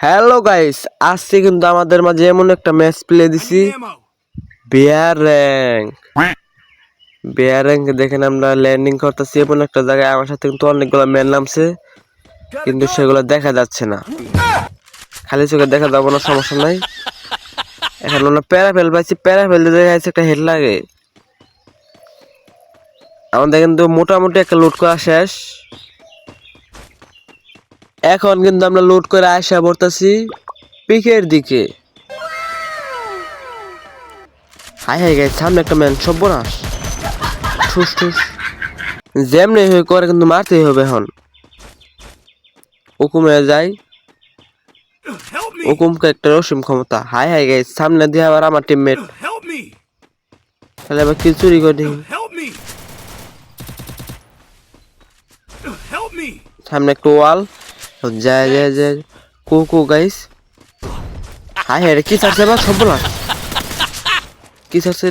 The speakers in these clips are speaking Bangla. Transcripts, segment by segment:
হ্যালো গাইস আজকে কিন্তু আমাদের মাঝে এমন একটা ম্যাচ প্লে দিছি। বিয়ার র্যাঙ্ক বিয়ার র্যাঙ্ক দেখেন আমরা ল্যান্ডিং করতেছি। এমন একটা জায়গায় আমার সাথে কিন্তু অনেকগুলো ম্যান নামছে। কিন্তু সেগুলো দেখা যাচ্ছে না। খালি চোখে দেখা যাব না, সমস্যা নাই। এখন আমরা প্যারাফেল পাইছি। প্যারাফেল দেখা যাচ্ছে একটা হেড লাগে। আমাদের কিন্তু মোটামুটি একটা লুট করা শেষ। এখন কিন্তু আমরা লোড করে আসা পড়তেছি পিকের দিকে। হাই হাই গাইস সামনে একটা ম্যান সর্বনাশ। ঠুস ঠুস। যেমনি হয়ে করে কিন্তু মারতেই হবে এখন। হুকুমে যাই। হুকুমকে একটা রসিম ক্ষমতা। হাই হাই গাইস সামনে দিয়ে আবার আমার টিমমেট তাহলে আবার কি চুরি! সামনে একটা ওয়াল যায় যায় যায়। কু কু গাইস হাই রে কি চাচ্ছে বা সর্বনাশ কি চাচ্ছে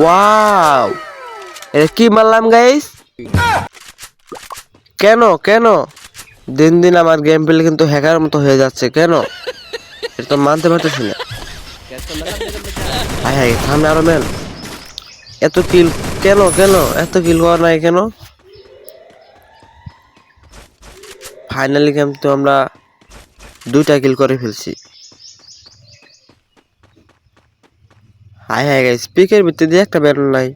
ওয়াও এটা কি মারলাম গাইস কেন কেন? দিন দিন আমার গেম প্লে কিন্তু হ্যাকার মতো হয়ে যাচ্ছে কেন? এটা তো মানতে পারতেছি না। হাই হাই সামনে আরও ম্যান এত কিল কেন কেন? এত কিল করা নাই কেন? ফাইনালি কিন্তু আমরা দুইটা কিল করে ফেলছি। হাই হাই গাইস স্পিকের ভিতরে দিয়ে একটা ব্যান নাই।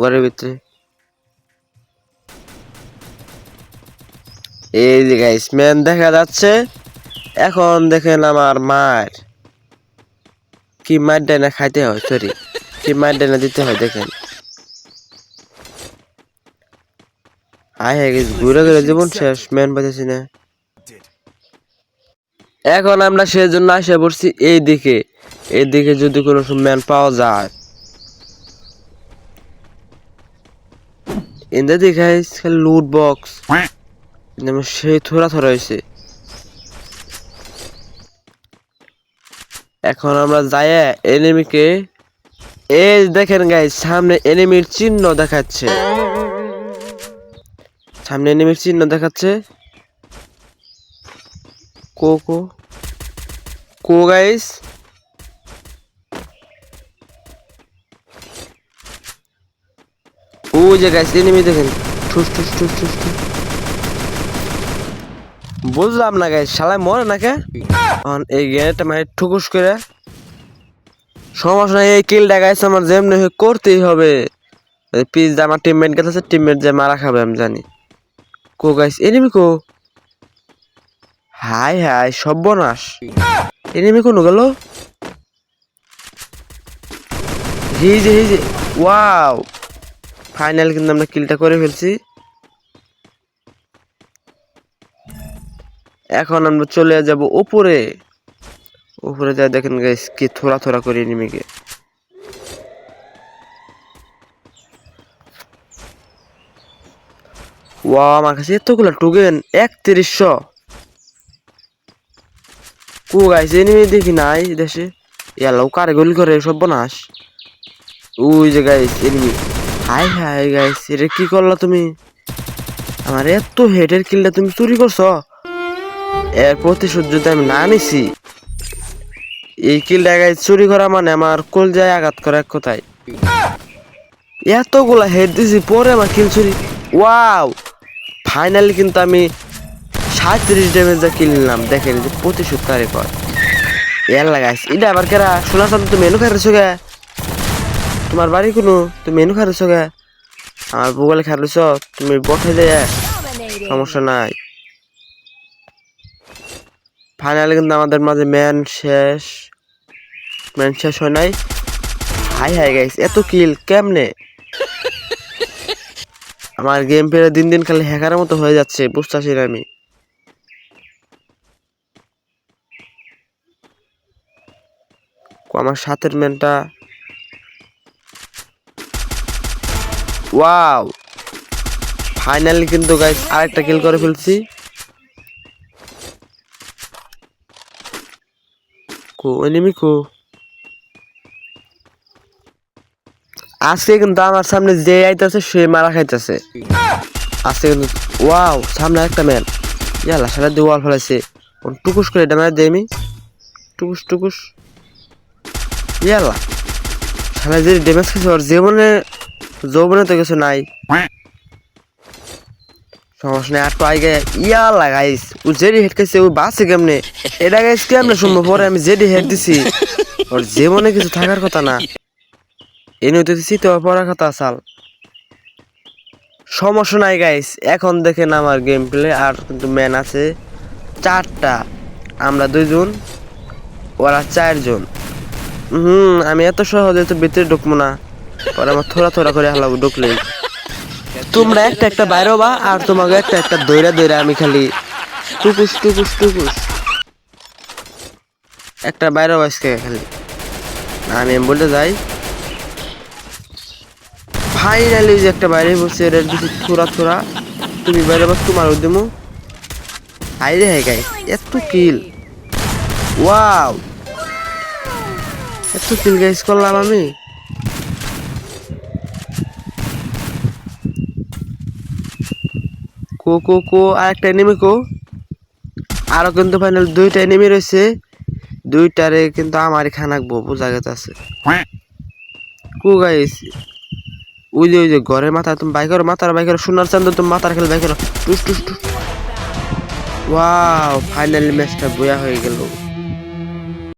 ঘরের ভিতরে। এই যে গাইস ম্যান দেখা যাচ্ছে, এখন দেখেন আমার মার। কি মার ডাইনা খাইতে হয় সরি কি মার ডাইনা দিতে হয়, দেখেন। হাই গাইস ঘুরে ঘুরে জীবন শেষ ম্যান পাইতেছি না। এখন আমরা সেজন্য আসে পড়ছি এই দিকে এই যদি কোনো ম্যান পাওয়া যায়। এদের দিকে খালি লুট বক্স সেই থোড়া থোড়া হয়েছে এখন আমরা যাই এনিমিকে এই দেখেন গাই সামনে এনিমির চিহ্ন দেখাচ্ছে। সামনে এনিমির চিহ্ন দেখাচ্ছে। কো কো। কো গাইস ও যে গাইস এনিমি দেখেন। ঠুস ঠুস ঠুস ঠুস ঠুস। বুঝলাম না গাইস শালায় মরে না কে এখন এই গ্রেনেডটা মানে ঠুকুস করে। সমস্যা নাই এই কিলটা গাইস আমার যেমনি করতেই হবে। পিস আমার টিমমেট গেছে টিমমেট যে মারা খাবে, আমি জানি। কো গাইস এনিমি কো। হাই হাই সর্বনাশ এনিমি কোনো গেল। হিজে হিজে ওয়াও ফাইনাল কিন্তু আমরা কিলটা করে ফেলছি। এখন আমরা চলে যাব উপরে উপরে যাই দেখেন গাইস কি থোড়া থোড়া করে এনিমিকে ওয়া আমার কাছে এতগুলো টুকেন একত্রিশশো। কু গাইছে এনিমি দেখি নাই দেশে। ইয়ালাও কারে গুলি করে, সব বনাস। ওই যে গাইস এনিমি হাই হাই গাইস এটা কি করলা তুমি? আমার এত হেডের কিলটা তুমি চুরি করছ? এর প্রতিশোধ যদি আমি না নিছি, এই কিলটা গাইস চুরি করা মানে আমার কোল কলজায় আঘাত করা এক কথায়। এতগুলা হেড দিছি, পরে আমার কিল চুরি। ওয়াও! ফাইনালি কিন্তু আমি সাঁত্রিশ ড্যামেজ যা কিনলাম দেখেন যে প্রতিশোধ কারে কর এর লাগাইস এটা আবার কেরা? শোনা চান তুমি মেনু খাইছো গে? তোমার বাড়ি কোনো? তুমি মেনু খাইছো গে? আমার ভূগোলে খাইছ তুমি বঠে দেয় সমস্যা নাই। ফাইনালি কিন্তু আমাদের মাঝে ম্যান শেষ। ম্যান শেষ হয় নাই। হাই হাই গাইস এত কিল কেমনে? আমার গেম প্লে দিন দিন খালি হ্যাকারের মতো হয়ে যাচ্ছে, বুঝতেছি না আমি। আমার সাথের ম্যানটা ওয়াও ফাইনালি কিন্তু গাইস আরেকটা কিল করে ফেলছি। কো এনিমি কো? আজকে কিন্তু আমার সামনে যে আইতাছে, সে মারা খাইতেছে। আজকে কিন্তু, ওয়াও, সামনে একটা ম্যান। ইয়ালা সারা দিয়ে ওয়াল টুকুস করে এটা মারা দেয় টুকুস টুকুস। ইয়ালা শালা যে ড্যামেজ খেয়েছে ওর জীবনে, যৌবনে তো কিছু নাই। সমস্যা নেই, আর আগে ইয়া লাগাইস ও জেডি হেড খাইছে, ও বাসে কেমনে? এটা গাইস কেমনে শুনব পরে আমি জেডি হেড দিছি। ওর জীবনে কিছু থাকার কথা না। এই নইতে দিছি তো পড়ার কথা আসাল। সমস্যা নাই গাইস এখন দেখেন আমার গেম প্লে আর কিন্তু ম্যান আছে চারটা। আমরা দুইজন, ওরা চারজন। হুম, আমি এত সহজে তো ভিতরে ঢুকবো না। ওরা আমার থোড়া থোড়া করে হালাবো ঢুকলেই। তোমরা একটা একটা বাইরে বা আর তোমাকে একটা একটা দইরা দইরা আমি খালি টুকুস টুকুস টুকুস। একটা বাইরে বাসকে খালি। আমি বলতে যাই ফাইনালি যে একটা বাইরে বসে এর দিকে থোড়া থোড়া তুমি বাইরে বাস তোমার উদ্যমু হাই রে হাই গাই এত কিল ওয়াও এত কিল গাইস করলাম আমি। কো কো কো আর একটা এনিমি কো। আরও কিন্তু ফাইনাল দুইটা এনিমি রয়েছে। দুইটারে কিন্তু আমারই খানাকবো বোঝা গেছে। আছে কো গাইস ওই যে ওই যে ঘরের মাথা, তুমি বাইকের মাথার বাইকের সোনার চান্দ তুমি মাথার খেলে বাইকের টুস টুস টুস। ওয়াও ফাইনালি ম্যাচটা বয়া হয়ে গেল।